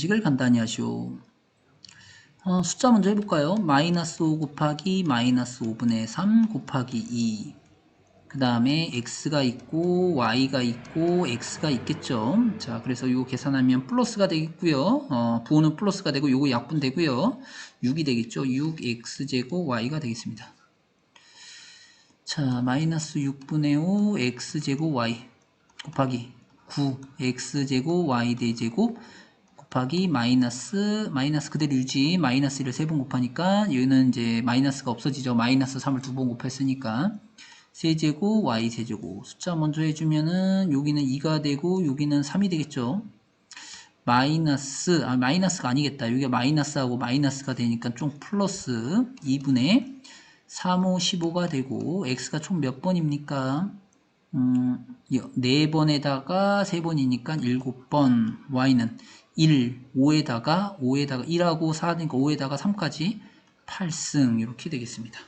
식을 간단히 하시오. 어, 숫자 먼저 해볼까요? 마이너스 5 곱하기 마이너스 5분의 3 곱하기 2. 그 다음에 x가 있고 y가 있고 x가 있겠죠. 자, 그래서 이거 계산하면 플러스가 되겠고요. 어, 부호는 플러스가 되고 요거 약분 되고요. 6이 되겠죠. 6x제곱 y가 되겠습니다. 자, 마이너스 6분의 5 x제곱 y 곱하기 9 x제곱 y 대제곱 곱하기 마이너스 마이너스 그대로 유지 마이너스 1을 세번 곱하니까 여기는 이제 마이너스가 없어지죠. 마이너스 3을 두번 곱했으니까 세제곱 y 세제곱 숫자 먼저 해주면은 여기는 2가 되고 여기는 3이 되겠죠. 마이너스 아 마이너스가 아니겠다. 여기가 마이너스하고 마이너스가 되니까 좀 플러스 2분의 3, 5, 15가 되고 x가 총 몇 번입니까? 음, 4번에다가 3번이니까 7번 y는 1, 5에다가 5에다가 1하고 4니까 5에다가 3까지 8승 이렇게 되겠습니다.